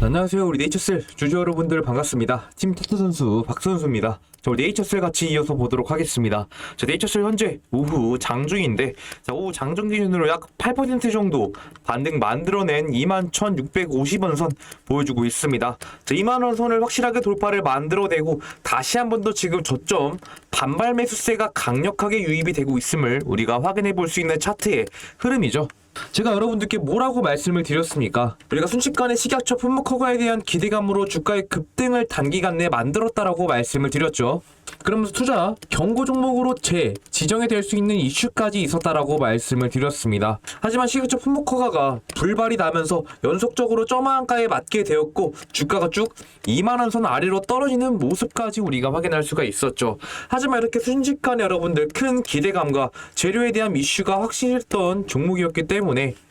안녕하세요. 우리 네이처셀 주주 여러분들 반갑습니다. 팀 타투 선수 박 선수입니다. 자 우리 네이처셀 같이 이어서 보도록 하겠습니다. 자 네이처셀 현재 오후 장중인데 자 오후 장중 기준으로 약 8% 정도 반등 만들어낸 21,650원 선 보여주고 있습니다. 자 2만원 선을 확실하게 돌파를 만들어내고 다시 한 번 더 지금 저점 반발 매수세가 강력하게 유입이 되고 있음을 우리가 확인해 볼 수 있는 차트의 흐름이죠 제가 여러분들께 뭐라고 말씀을 드렸습니까? 우리가 순식간에 식약처 품목 허가에 대한 기대감으로 주가의 급등을 단기간 내에 만들었다라고 말씀을 드렸죠. 그러면서 투자 경고 종목으로 재 지정이 될 수 있는 이슈까지 있었다라고 말씀을 드렸습니다. 하지만 식약처 품목 허가가 불발이 나면서 연속적으로 점한가에 맞게 되었고 주가가 쭉 2만 원 선 아래로 떨어지는 모습까지 우리가 확인할 수가 있었죠. 하지만 이렇게 순식간에 여러분들 큰 기대감과 재료에 대한 이슈가 확실했던 종목이었기 때문에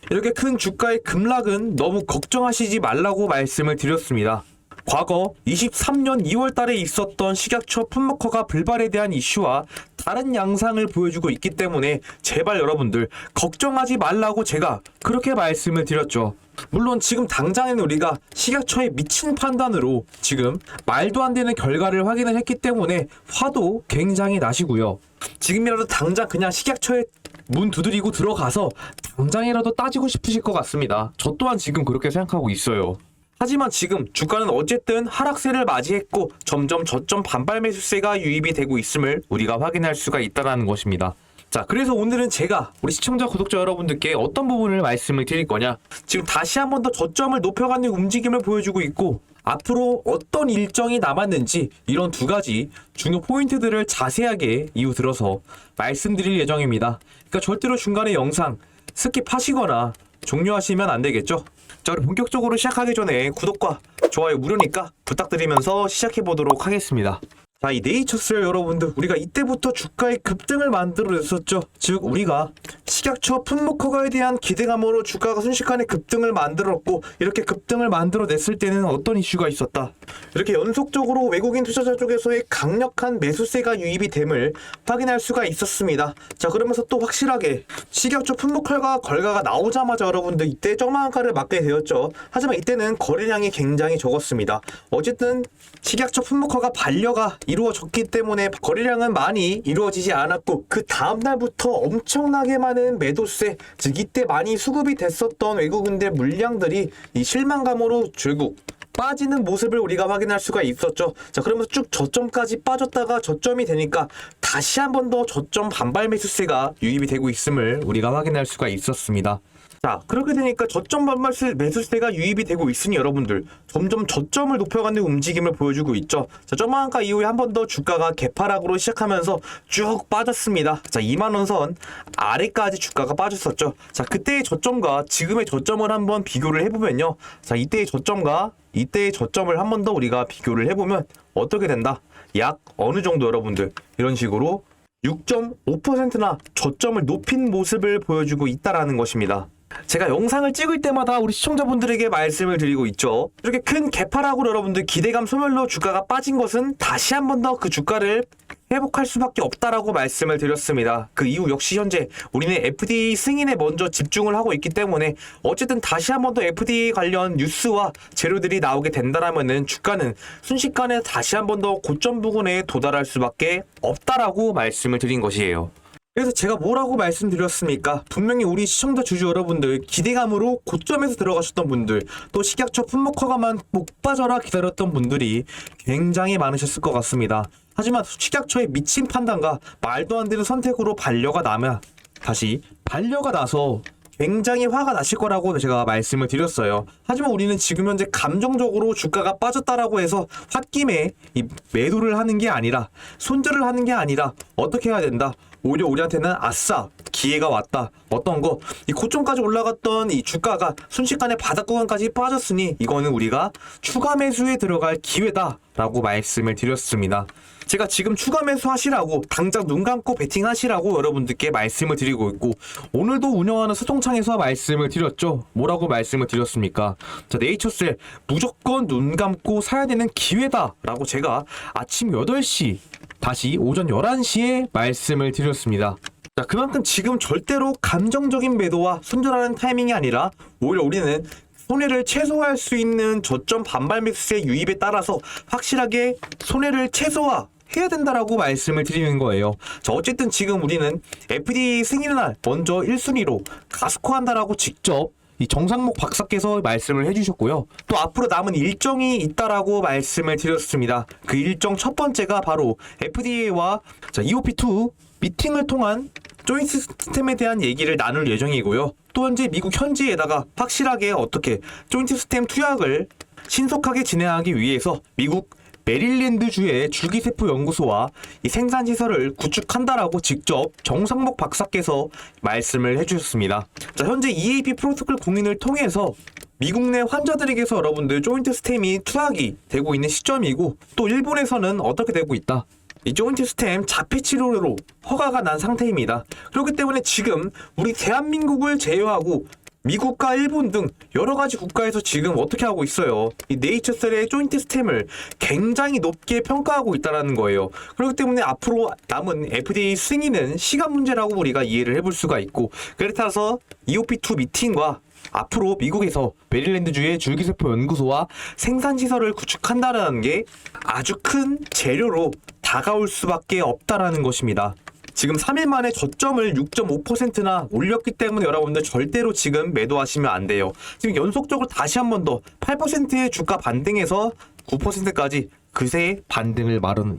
이렇게 큰 주가의 급락은 너무 걱정하시지 말라고 말씀을 드렸습니다. 과거 23년 2월 달에 있었던 식약처 품목허가 불발에 대한 이슈와 다른 양상을 보여주고 있기 때문에 제발 여러분들 걱정하지 말라고 제가 그렇게 말씀을 드렸죠. 물론 지금 당장에는 우리가 식약처의 미친 판단으로 지금 말도 안 되는 결과를 확인을 했기 때문에 화도 굉장히 나시고요. 지금이라도 당장 그냥 식약처에 문 두드리고 들어가서 당장이라도 따지고 싶으실 것 같습니다. 저 또한 지금 그렇게 생각하고 있어요. 하지만 지금 주가는 어쨌든 하락세를 맞이했고 점점 저점 반발 매수세가 유입이 되고 있음을 우리가 확인할 수가 있다는 것입니다. 자, 그래서 오늘은 제가 우리 시청자 구독자 여러분들께 어떤 부분을 말씀을 드릴 거냐? 지금 다시 한 번 더 저점을 높여가는 움직임을 보여주고 있고 앞으로 어떤 일정이 남았는지 이런 두 가지 중요 포인트들을 자세하게 이후 들어서 말씀드릴 예정입니다. 그러니까 절대로 중간에 영상 스킵하시거나 종료하시면 안 되겠죠? 자, 본격적으로 시작하기 전에 구독과 좋아요 무료니까 부탁드리면서 시작해 보도록 하겠습니다. 자, 이 네이처스 여러분들 우리가 이때부터 주가의 급등을 만들어냈었죠. 즉 우리가 식약처 품목 허가에 대한 기대감으로 주가가 순식간에 급등을 만들었고 이렇게 급등을 만들어냈을 때는 어떤 이슈가 있었다. 이렇게 연속적으로 외국인 투자자 쪽에서의 강력한 매수세가 유입이 됨을 확인할 수가 있었습니다. 자, 그러면서 또 확실하게 식약처 품목 허가 결과가 나오자마자 여러분들 이때 정망가를 맞게 되었죠. 하지만 이때는 거래량이 굉장히 적었습니다. 어쨌든 식약처 품목 허가 반려가 이루어졌기 때문에 거래량은 많이 이루어지지 않았고 그 다음 날부터 엄청나게 많은 매도세 즉 이때 많이 수급이 됐었던 외국인들 물량들이 이 실망감으로 결국 빠지는 모습을 우리가 확인할 수가 있었죠. 자, 그러면서 쭉 저점까지 빠졌다가 저점이 되니까 다시 한 번 더 저점 반발 매수세가 유입이 되고 있음을 우리가 확인할 수가 있었습니다. 자, 그렇게 되니까 저점 반발 매수세가 유입이 되고 있으니 여러분들 점점 저점을 높여가는 움직임을 보여주고 있죠. 자, 점한가 이후에 한 번 더 주가가 개파락으로 시작하면서 쭉 빠졌습니다. 자, 2만 원 선 아래까지 주가가 빠졌었죠. 자, 그때의 저점과 지금의 저점을 한번 비교를 해보면요. 자, 이때의 저점과 이때의 저점을 한 번 더 우리가 비교를 해보면 어떻게 된다? 약 어느 정도 여러분들 이런 식으로 6.5%나 저점을 높인 모습을 보여주고 있다라는 것입니다. 제가 영상을 찍을 때마다 우리 시청자분들에게 말씀을 드리고 있죠. 이렇게 큰 개파락으로 여러분들 기대감 소멸로 주가가 빠진 것은 다시 한 번 더 그 주가를 회복할 수밖에 없다라고 말씀을 드렸습니다. 그 이후 역시 현재 우리는 FDA 승인에 먼저 집중을 하고 있기 때문에 어쨌든 다시 한 번 더 FDA 관련 뉴스와 재료들이 나오게 된다라면은 주가는 순식간에 다시 한 번 더 고점 부근에 도달할 수밖에 없다라고 말씀을 드린 것이에요. 그래서 제가 뭐라고 말씀드렸습니까? 분명히 우리 시청자 주주 여러분들 기대감으로 고점에서 들어가셨던 분들 또 식약처 품목 허가만 못 빠져라 기다렸던 분들이 굉장히 많으셨을 것 같습니다. 하지만 식약처의 미친 판단과 말도 안 되는 선택으로 반려가 나면 다시 반려가 나서 굉장히 화가 나실 거라고 제가 말씀을 드렸어요. 하지만 우리는 지금 현재 감정적으로 주가가 빠졌다라고 해서 홧김에 이 매도를 하는 게 아니라 손절을 하는 게 아니라 어떻게 해야 된다. 오히려 우리한테는 아싸 기회가 왔다. 어떤 거 이 고점까지 올라갔던 이 주가가 순식간에 바닥 구간까지 빠졌으니 이거는 우리가 추가 매수에 들어갈 기회다라고 말씀을 드렸습니다. 제가 지금 추가 매수 하시라고 당장 눈 감고 베팅 하시라고 여러분들께 말씀을 드리고 있고 오늘도 운영하는 소통창에서 말씀을 드렸죠. 뭐라고 말씀을 드렸습니까? 자, 네이처셀 무조건 눈 감고 사야 되는 기회다라고 제가 아침 8시 다시 오전 11시에 말씀을 드렸습니다. 자, 그만큼 지금 절대로 감정적인 매도와 손절하는 타이밍이 아니라 오히려 우리는 손해를 최소화할 수 있는 저점 반발 매수세 유입에 따라서 확실하게 손해를 최소화 해야 된다라고 말씀을 드리는 거예요. 자, 어쨌든 지금 우리는 FDA 승인의 날 먼저 1순위로 가스코 한다라고 직접 이 정상목 박사께서 말씀을 해주셨고요. 또 앞으로 남은 일정이 있다라고 말씀을 드렸습니다. 그 일정 첫 번째가 바로 FDA와 EOP2 미팅을 통한 조인트 시스템에 대한 얘기를 나눌 예정이고요. 또 현재 미국 현지에다가 확실하게 어떻게 조인트 시스템 투약을 신속하게 진행하기 위해서 미국 메릴랜드 주의 줄기세포 연구소와 이 생산 시설을 구축한다라고 직접 정상목 박사께서 말씀을 해주셨습니다. 자, 현재 EAP 프로토콜 공인을 통해서 미국 내 환자들에게서 여러분들 조인트 스템이 투약이 되고 있는 시점이고 또 일본에서는 어떻게 되고 있다. 이 조인트 스템 자폐 치료로 허가가 난 상태입니다. 그렇기 때문에 지금 우리 대한민국을 제외하고 미국과 일본 등 여러 가지 국가에서 지금 어떻게 하고 있어요? 이 네이처셀의 조인트 스템을 굉장히 높게 평가하고 있다라는 거예요. 그렇기 때문에 앞으로 남은 FDA 승인은 시간 문제라고 우리가 이해를 해볼 수가 있고 그렇다서 EOP2 미팅과 앞으로 미국에서 메릴랜드주의 줄기세포 연구소와 생산 시설을 구축한다라는 게 아주 큰 재료로 다가올 수밖에 없다라는 것입니다. 지금 3일 만에 저점을 6.5%나 올렸기 때문에 여러분들 절대로 지금 매도하시면 안 돼요. 지금 연속적으로 다시 한 번 더 8%의 주가 반등에서 9%까지 그새 반등을 마련,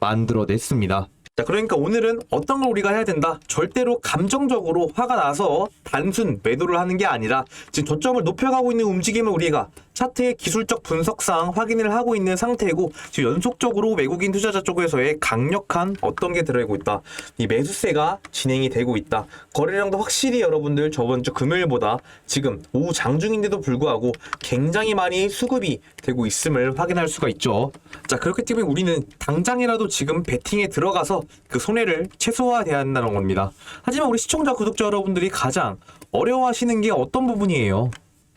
만들어냈습니다. 자, 그러니까 오늘은 어떤 걸 우리가 해야 된다? 절대로 감정적으로 화가 나서 단순 매도를 하는 게 아니라 지금 저점을 높여가고 있는 움직임을 우리가 차트의 기술적 분석상 확인을 하고 있는 상태고 지금 연속적으로 외국인 투자자 쪽에서의 강력한 어떤 게 들어있고 있다. 이 매수세가 진행이 되고 있다. 거래량도 확실히 여러분들 저번 주 금요일보다 지금 오후 장중인데도 불구하고 굉장히 많이 수급이 되고 있음을 확인할 수가 있죠. 자, 그렇기 때문에 우리는 당장이라도 지금 베팅에 들어가서 그 손해를 최소화해야 한다는 겁니다. 하지만 우리 시청자, 구독자 여러분들이 가장 어려워하시는 게 어떤 부분이에요?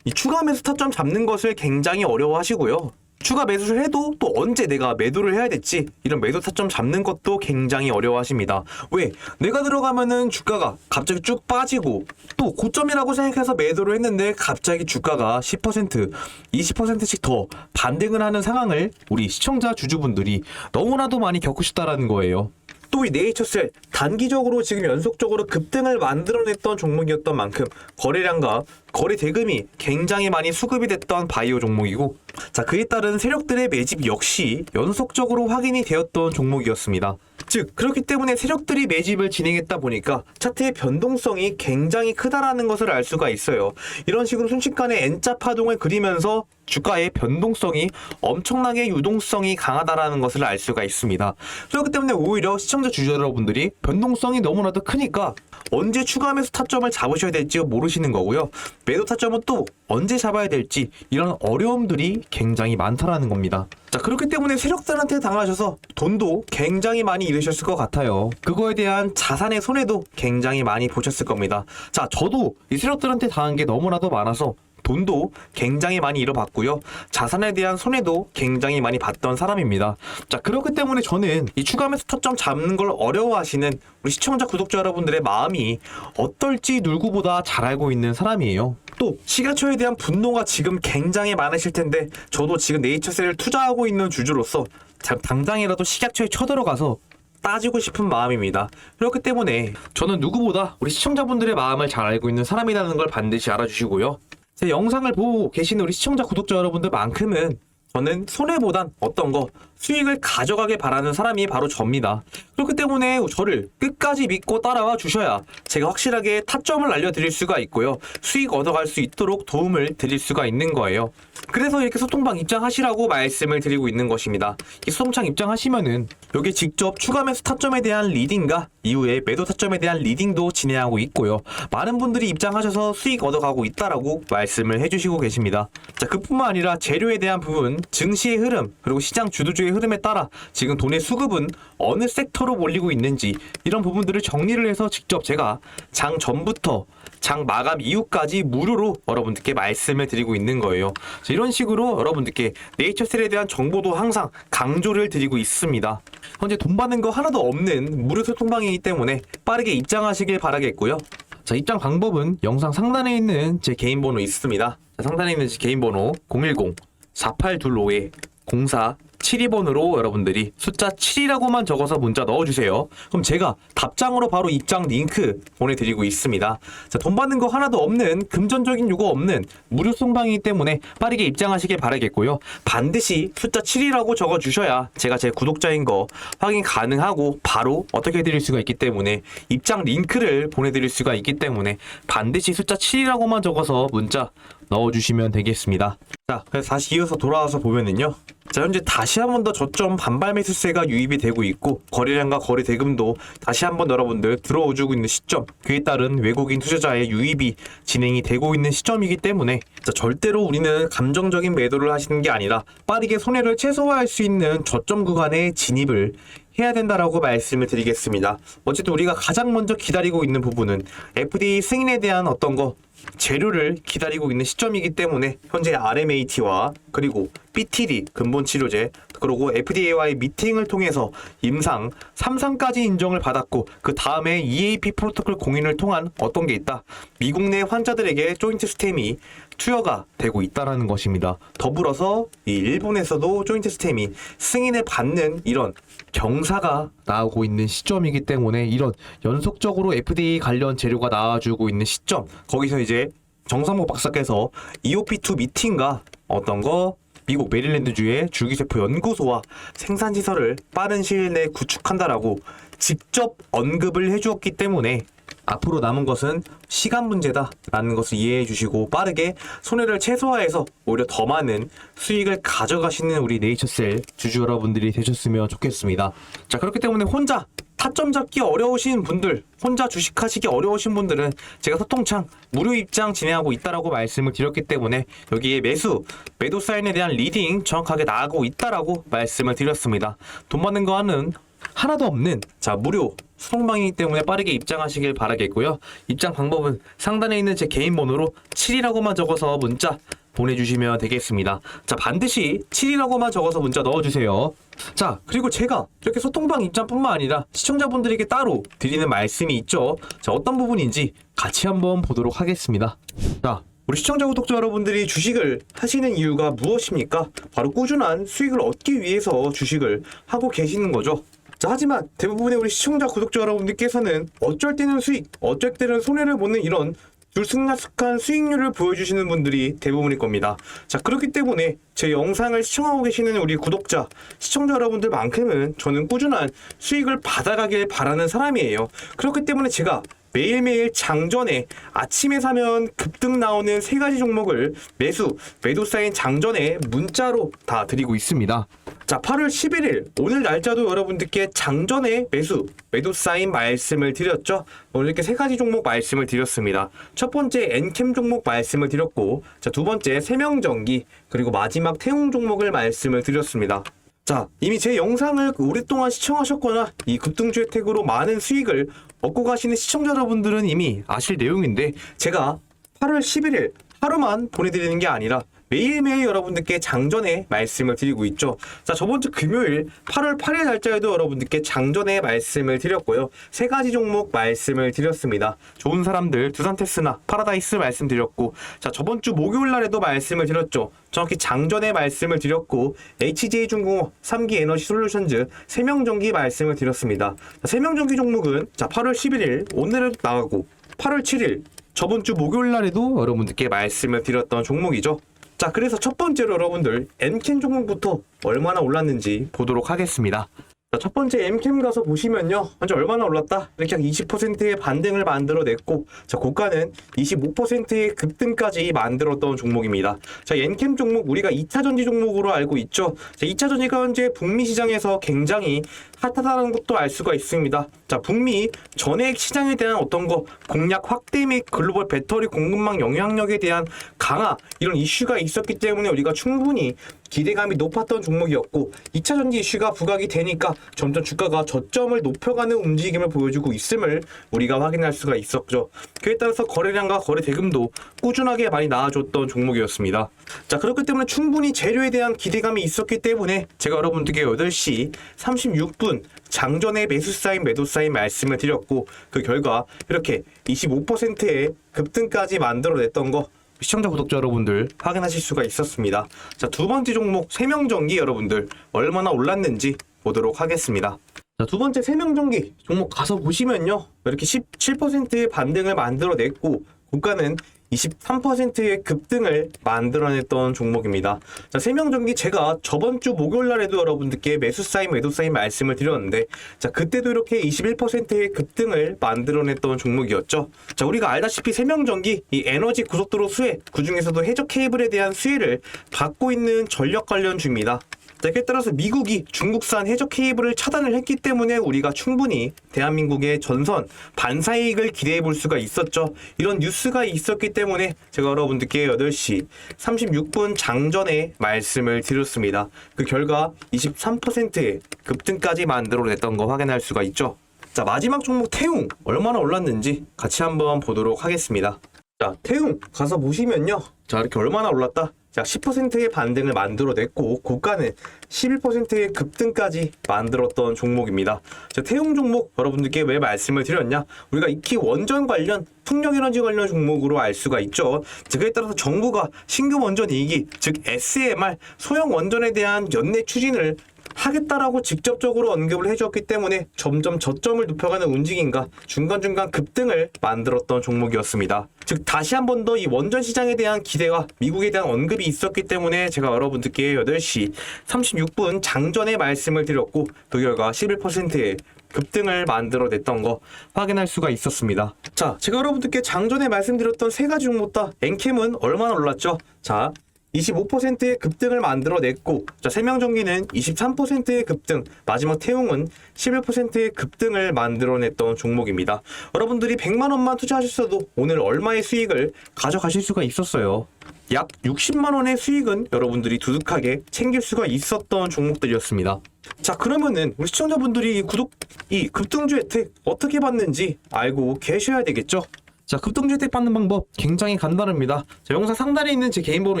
이 추가 매수 타점 잡는 것을 굉장히 어려워하시고요. 추가 매수를 해도 또 언제 내가 매도를 해야 될지 이런 매도 타점 잡는 것도 굉장히 어려워하십니다. 왜? 내가 들어가면은 주가가 갑자기 쭉 빠지고 또 고점이라고 생각해서 매도를 했는데 갑자기 주가가 10% 20%씩 더 반등을 하는 상황을 우리 시청자 주주분들이 너무나도 많이 겪으셨다라는 거예요. 또 이 네이처셀 단기적으로 지금 연속적으로 급등을 만들어냈던 종목이었던 만큼 거래량과 거래 대금이 굉장히 많이 수급이 됐던 바이오 종목이고 자 그에 따른 세력들의 매집 역시 연속적으로 확인이 되었던 종목이었습니다. 즉 그렇기 때문에 세력들이 매집을 진행했다 보니까 차트의 변동성이 굉장히 크다라는 것을 알 수가 있어요. 이런 식으로 순식간에 N자 파동을 그리면서 주가의 변동성이 엄청나게 유동성이 강하다라는 것을 알 수가 있습니다. 그렇기 때문에 오히려 시청자 주주 여러분들이 변동성이 너무나도 크니까 언제 추가하면서 타점을 잡으셔야 될지 모르시는 거고요. 매도 타점은 또 언제 잡아야 될지 이런 어려움들이 굉장히 많다라는 겁니다. 자 그렇기 때문에 세력들한테 당하셔서 돈도 굉장히 많이 잃으셨을 것 같아요. 그거에 대한 자산의 손해도 굉장히 많이 보셨을 겁니다. 자 저도 이 세력들한테 당한 게 너무나도 많아서 돈도 굉장히 많이 잃어봤고요. 자산에 대한 손해도 굉장히 많이 봤던 사람입니다. 자, 그렇기 때문에 저는 이 추가 매수 타점 잡는 걸 어려워하시는 우리 시청자, 구독자 여러분들의 마음이 어떨지 누구보다 잘 알고 있는 사람이에요. 또 시가초에 대한 분노가 지금 굉장히 많으실 텐데 저도 지금 네이처셀을 투자하고 있는 주주로서 자, 당장이라도 식약처에 쳐들어가서 따지고 싶은 마음입니다. 그렇기 때문에 저는 누구보다 우리 시청자분들의 마음을 잘 알고 있는 사람이라는 걸 반드시 알아주시고요. 제 영상을 보고 계시는 우리 시청자, 구독자 여러분들만큼은 저는 손해보단 어떤 거 수익을 가져가길 바라는 사람이 바로 접니다. 그렇기 때문에 저를 끝까지 믿고 따라와 주셔야 제가 확실하게 타점을 알려드릴 수가 있고요. 수익 얻어갈 수 있도록 도움을 드릴 수가 있는 거예요. 그래서 이렇게 소통방 입장하시라고 말씀을 드리고 있는 것입니다. 이 소통창 입장하시면은 여기 직접 추가 매수 타점에 대한 리딩과 이후에 매도 타점에 대한 리딩도 진행하고 있고요. 많은 분들이 입장하셔서 수익 얻어가고 있다라고 말씀을 해주시고 계십니다. 자, 그뿐만 아니라 재료에 대한 부분, 증시의 흐름, 그리고 시장 주도주의 흐름에 따라 지금 돈의 수급은 어느 섹터로 몰리고 있는지 이런 부분들을 정리를 해서 직접 제가 장 전부터 장 마감 이후까지 무료로 여러분들께 말씀을 드리고 있는 거예요. 자, 이런 식으로 여러분들께 네이처셀에 대한 정보도 항상 강조를 드리고 있습니다. 현재 돈 받는 거 하나도 없는 무료 소통방이기 때문에 빠르게 입장하시길 바라겠고요. 자, 입장 방법은 영상 상단에 있는 제 개인 번호 있습니다. 자, 상단에 있는 제 개인 번호 010 4825에 04 72번으로 여러분들이 숫자 7이라고만 적어서 문자 넣어주세요. 그럼 제가 답장으로 바로 입장 링크 보내드리고 있습니다. 자, 돈 받는 거 하나도 없는 금전적인 요구 없는 무료 송방이기 때문에 빠르게 입장하시길 바라겠고요. 반드시 숫자 7이라고 적어주셔야 제가 제 구독자인 거 확인 가능하고 바로 어떻게 해드릴 수가 있기 때문에 입장 링크를 보내드릴 수가 있기 때문에 반드시 숫자 7이라고만 적어서 문자 넣어주시면 되겠습니다. 자, 그래서 다시 이어서 돌아와서 보면은요. 자, 현재 다시 한 번 더 저점 반발 매수세가 유입이 되고 있고 거래량과 거래 대금도 다시 한 번 여러분들 들어오주고 있는 시점. 그에 따른 외국인 투자자의 유입이 진행이 되고 있는 시점이기 때문에 자, 절대로 우리는 감정적인 매도를 하시는 게 아니라 빠르게 손해를 최소화할 수 있는 저점 구간에 진입을 해야 된다라고 말씀을 드리겠습니다. 어쨌든 우리가 가장 먼저 기다리고 있는 부분은 FDA 승인에 대한 어떤 거 재료를 기다리고 있는 시점이기 때문에 현재 RMAT와 그리고 BTD 근본 치료제 그리고 FDA와의 미팅을 통해서 임상 3상까지 인정을 받았고 그 다음에 EAP 프로토콜 공인을 통한 어떤 게 있다. 미국 내 환자들에게 조인트 스템이 투여가 되고 있다라는 것입니다. 더불어서 이 일본에서도 조인트 스템이 승인을 받는 이런 경사가 나오고 있는 시점이기 때문에 이런 연속적으로 FDA 관련 재료가 나와주고 있는 시점 거기서 이제 정상목 박사께서 EOP2 미팅과 어떤 거 미국 메릴랜드주의 줄기세포 연구소와 생산 시설을 빠른 시일 내에 구축한다라고 직접 언급을 해주었기 때문에 앞으로 남은 것은 시간 문제다라는 것을 이해해 주시고 빠르게 손해를 최소화해서 오히려 더 많은 수익을 가져가시는 우리 네이처셀 주주 여러분들이 되셨으면 좋겠습니다. 자 그렇기 때문에 혼자 타점 잡기 어려우신 분들, 혼자 주식하시기 어려우신 분들은 제가 소통창 무료 입장 진행하고 있다라고 말씀을 드렸기 때문에 여기에 매수, 매도 사인에 대한 리딩 정확하게 나가고 있다라고 말씀을 드렸습니다. 돈 받는 거 하는 하나도 없는 자 무료 수송방이기 때문에 빠르게 입장하시길 바라겠고요. 입장 방법은 상단에 있는 제 개인 번호로 7이라고만 적어서 문자 보내주시면 되겠습니다. 자 반드시 7이라고만 적어서 문자 넣어주세요. 자 그리고 제가 이렇게 소통방 입장뿐만 아니라 시청자분들에게 따로 드리는 말씀이 있죠. 자 어떤 부분인지 같이 한번 보도록 하겠습니다. 자 우리 시청자 구독자 여러분들이 주식을 하시는 이유가 무엇입니까? 바로 꾸준한 수익을 얻기 위해서 주식을 하고 계시는 거죠. 자, 하지만 대부분의 우리 시청자 구독자 여러분들께서는 어쩔 때는 수익, 어쩔 때는 손해를 보는 이런 들쑥날쑥한 수익률을 보여주시는 분들이 대부분일 겁니다. 자, 그렇기 때문에 제 영상을 시청하고 계시는 우리 구독자, 시청자 여러분들만큼은 저는 꾸준한 수익을 받아가길 바라는 사람이에요. 그렇기 때문에 제가 매일매일 장전에 아침에 사면 급등 나오는 세 가지 종목을 매수, 매도 사인 장전에 문자로 다 드리고 있습니다. 자, 8월 11일 오늘 날짜도 여러분들께 장전에 매수, 매도 사인 말씀을 드렸죠. 오늘 이렇게 세 가지 종목 말씀을 드렸습니다. 첫 번째 엔캠 종목 말씀을 드렸고, 자, 두 번째 세명전기, 그리고 마지막 태웅 종목을 말씀을 드렸습니다. 자, 이미 제 영상을 오랫동안 시청하셨거나 이 급등주 혜택으로 많은 수익을 얻고 가시는 시청자 여러분들은 이미 아실 내용인데 제가 8월 11일 하루만 보내드리는 게 아니라 매일매일 여러분들께 장전에 말씀을 드리고 있죠. 자, 저번 주 금요일 8월 8일 날짜에도 여러분들께 장전에 말씀을 드렸고요. 세 가지 종목 말씀을 드렸습니다. 좋은 사람들, 두산테스나 파라다이스 말씀드렸고, 자, 저번 주 목요일 날에도 말씀을 드렸죠. 정확히 장전에 말씀을 드렸고, HJ중공업, 3기 에너지 솔루션즈, 세명전기 말씀을 드렸습니다. 자, 세명전기 종목은 자, 8월 11일 오늘은 나가고 8월 7일 저번 주 목요일 날에도 여러분들께 말씀을 드렸던 종목이죠. 자, 그래서 첫 번째로 여러분들 엠캠 종목부터 얼마나 올랐는지 보도록 하겠습니다. 자, 첫 번째 엠캠 가서 보시면요. 현재 얼마나 올랐다? 이렇게 한 20%의 반등을 만들어냈고, 자, 고가는 25%의 급등까지 만들었던 종목입니다. 자, 엠캠 종목 우리가 2차 전지 종목으로 알고 있죠. 자, 2차 전지가 현재 북미 시장에서 굉장히 핫하다는 것도 알 수가 있습니다. 자, 북미 전액 시장에 대한 어떤 거 공략 확대 및 글로벌 배터리 공급망 영향력에 대한 강화 이런 이슈가 있었기 때문에 우리가 충분히 기대감이 높았던 종목이었고 2차 전지 이슈가 부각이 되니까 점점 주가가 저점을 높여가는 움직임을 보여주고 있음을 우리가 확인할 수가 있었죠. 그에 따라서 거래량과 거래 대금도 꾸준하게 많이 나아졌던 종목이었습니다. 자 그렇기 때문에 충분히 재료에 대한 기대감이 있었기 때문에 제가 여러분들께 8시 36분 장전의 매수 사인 매도 사인 말씀을 드렸고 그 결과 이렇게 25%의 급등까지 만들어냈던 거 시청자 구독자 여러분들 확인하실 수가 있었습니다. 자, 두 번째 종목 세명전기 여러분들 얼마나 올랐는지 보도록 하겠습니다. 자, 두 번째 세명전기 종목 가서 보시면요. 이렇게 17%의 반등을 만들어냈고 고가는 23%의 급등을 만들어냈던 종목입니다. 자, 세명전기 제가 저번 주 목요일 날에도 여러분들께 매수 사인, 매도 사인 말씀을 드렸는데, 자, 그때도 이렇게 21%의 급등을 만들어냈던 종목이었죠. 자, 우리가 알다시피 세명전기 이 에너지 고속도로 수혜, 그 중에서도 해적 케이블에 대한 수혜를 받고 있는 전력 관련 주입니다. 자, 이에 따라서 미국이 중국산 해적 케이블을 차단을 했기 때문에 우리가 충분히 대한민국의 전선 반사 이익을 기대해 볼 수가 있었죠. 이런 뉴스가 있었기 때문에 제가 여러분들께 8시 36분 장전에 말씀을 드렸습니다. 그 결과 23%의 급등까지 만들어냈던 거 확인할 수가 있죠. 자, 마지막 종목 태웅 얼마나 올랐는지 같이 한번 보도록 하겠습니다. 자, 태웅 가서 보시면요. 자, 이렇게 얼마나 올랐다? 자, 10%의 반등을 만들어냈고 고가는 11%의 급등까지 만들었던 종목입니다. 자, 태용 종목 여러분들께 왜 말씀을 드렸냐? 우리가 익히 원전 관련 풍력에너지 관련 종목으로 알 수가 있죠. 자, 그에 따라서 정부가 신규 원전 이기 즉 SMR 소형 원전에 대한 연내 추진을 하겠다라고 직접적으로 언급을 해주었기 때문에 점점 저점을 높여가는 움직임과 중간중간 급등을 만들었던 종목이었습니다. 즉 다시 한 번 더 이 원전 시장에 대한 기대와 미국에 대한 언급이 있었기 때문에 제가 여러분들께 8시 36분 장전에 말씀을 드렸고 그 결과 11%의 급등을 만들어냈던 거 확인할 수가 있었습니다. 자, 제가 여러분들께 장전에 말씀드렸던 세 가지 종목 다 엔캠은 얼마나 올랐죠? 자, 25%의 급등을 만들어냈고 자 세명전기는 23%의 급등 마지막 태웅은 11%의 급등을 만들어냈던 종목입니다. 여러분들이 100만 원만 투자하셨어도 오늘 얼마의 수익을 가져가실 수가 있었어요? 약 60만 원의 수익은 여러분들이 두둑하게 챙길 수가 있었던 종목들이었습니다. 자 그러면은 우리 시청자분들이 이 구독 이 급등주 혜택 어떻게 받는지 알고 계셔야 되겠죠 자, 급등주 혜택 받는 방법 굉장히 간단합니다. 자, 영상 상단에 있는 제 개인 번호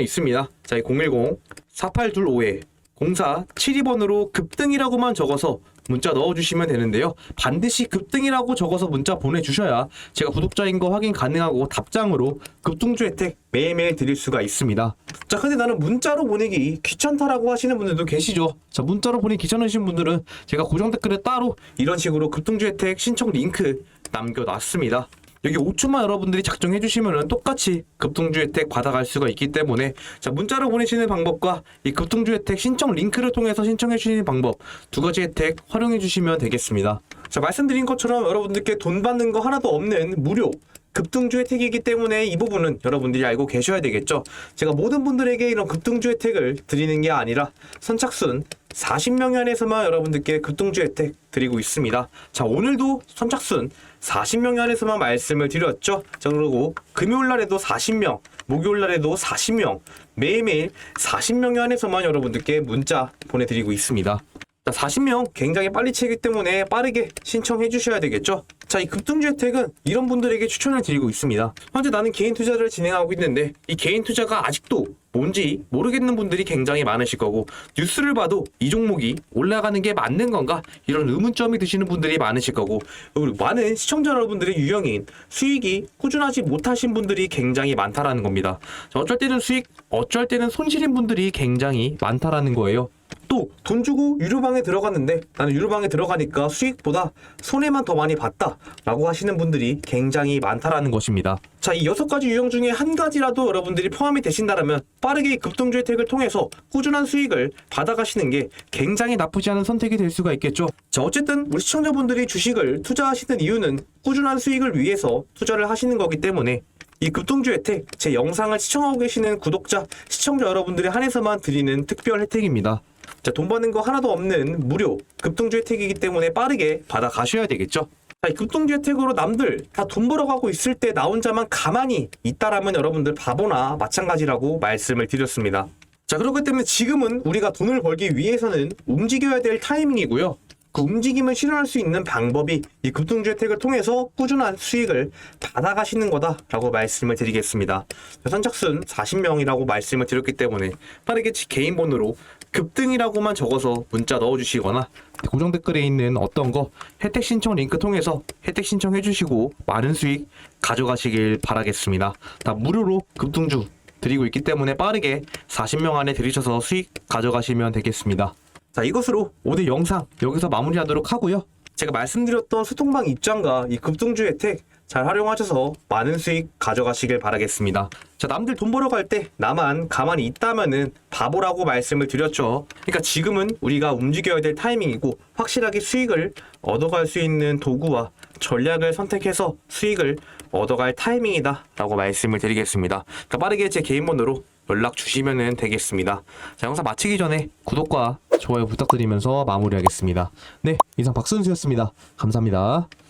있습니다. 자, 이 010-4825에 0472번으로 급등이라고만 적어서 문자 넣어주시면 되는데요. 반드시 급등이라고 적어서 문자 보내주셔야 제가 구독자인 거 확인 가능하고 답장으로 급등주 혜택 매일매일 드릴 수가 있습니다. 자, 근데 나는 문자로 보내기 귀찮다라고 하시는 분들도 계시죠. 자, 문자로 보내기 귀찮으신 분들은 제가 고정 댓글에 따로 이런 식으로 급등주 혜택 신청 링크 남겨놨습니다. 여기 5초만 여러분들이 작성해 주시면 똑같이 급등주 혜택 받아갈 수가 있기 때문에 자 문자로 보내시는 방법과 이 급등주 혜택 신청 링크를 통해서 신청해 주시는 방법 두 가지 혜택 활용해 주시면 되겠습니다. 자 말씀드린 것처럼 여러분들께 돈 받는 거 하나도 없는 무료 급등주 혜택이기 때문에 이 부분은 여러분들이 알고 계셔야 되겠죠. 제가 모든 분들에게 이런 급등주 혜택을 드리는 게 아니라 선착순 40명에 한해서만 여러분들께 급등주 혜택 드리고 있습니다. 자, 오늘도 선착순 40명에 한해서만 말씀을 드렸죠. 자, 그리고 금요일 날에도 40명, 목요일 날에도 40명, 매일매일 40명에 한해서만 여러분들께 문자 보내드리고 있습니다. 자, 40명 굉장히 빨리 채기 때문에 빠르게 신청해 주셔야 되겠죠? 자, 이 급등주 혜택은 이런 분들에게 추천을 드리고 있습니다. 현재 나는 개인 투자를 진행하고 있는데 이 개인 투자가 아직도 뭔지 모르겠는 분들이 굉장히 많으실 거고 뉴스를 봐도 이 종목이 올라가는 게 맞는 건가 이런 의문점이 드시는 분들이 많으실 거고 그리고 많은 시청자 여러분들의 유형인 수익이 꾸준하지 못하신 분들이 굉장히 많다라는 겁니다. 자, 어쩔 때는 수익, 어쩔 때는 손실인 분들이 굉장히 많다라는 거예요. 또 돈 주고 유료방에 들어갔는데 나는 유료방에 들어가니까 수익보다 손해만 더 많이 봤다 라고 하시는 분들이 굉장히 많다라는 것입니다. 자, 이 여섯 가지 유형 중에 한 가지라도 여러분들이 포함이 되신다면 빠르게 급등주 혜택을 통해서 꾸준한 수익을 받아가시는 게 굉장히 나쁘지 않은 선택이 될 수가 있겠죠. 자, 어쨌든 우리 시청자분들이 주식을 투자하시는 이유는 꾸준한 수익을 위해서 투자를 하시는 거기 때문에 이 급등주 혜택 제 영상을 시청하고 계시는 구독자, 시청자 여러분들에 한해서만 드리는 특별 혜택입니다. 자, 돈 버는 거 하나도 없는 무료 급등주 혜택이기 때문에 빠르게 받아 가셔야 되겠죠. 자, 이 급등주 혜택으로 남들 다 돈 벌어가고 있을 때 나 혼자만 가만히 있다라면 여러분들 바보나 마찬가지라고 말씀을 드렸습니다. 자, 그렇기 때문에 지금은 우리가 돈을 벌기 위해서는 움직여야 될 타이밍이고요. 그 움직임을 실현할 수 있는 방법이 이 급등주 혜택을 통해서 꾸준한 수익을 받아가시는 거다라고 말씀을 드리겠습니다. 선착순 40명이라고 말씀을 드렸기 때문에 빠르게 지- 개인 번호로 급등이라고만 적어서 문자 넣어주시거나 고정 댓글에 있는 어떤 거 혜택 신청 링크 통해서 혜택 신청해 주시고 많은 수익 가져가시길 바라겠습니다. 다 무료로 급등주 드리고 있기 때문에 빠르게 40명 안에 들이셔서 수익 가져가시면 되겠습니다. 자, 이것으로 오늘 영상 여기서 마무리하도록 하고요. 제가 말씀드렸던 소통방 입장과 이 급등주 혜택 잘 활용하셔서 많은 수익 가져가시길 바라겠습니다. 자, 남들 돈 벌어 갈 때 나만 가만히 있다면은 바보라고 말씀을 드렸죠. 그러니까 지금은 우리가 움직여야 될 타이밍이고 확실하게 수익을 얻어갈 수 있는 도구와 전략을 선택해서 수익을 얻어갈 타이밍이다라고 말씀을 드리겠습니다. 그러니까 빠르게 제 개인 번호로 연락 주시면 되겠습니다. 자, 영상 마치기 전에 구독과 좋아요 부탁드리면서 마무리하겠습니다. 네, 이상 박선수였습니다. 감사합니다.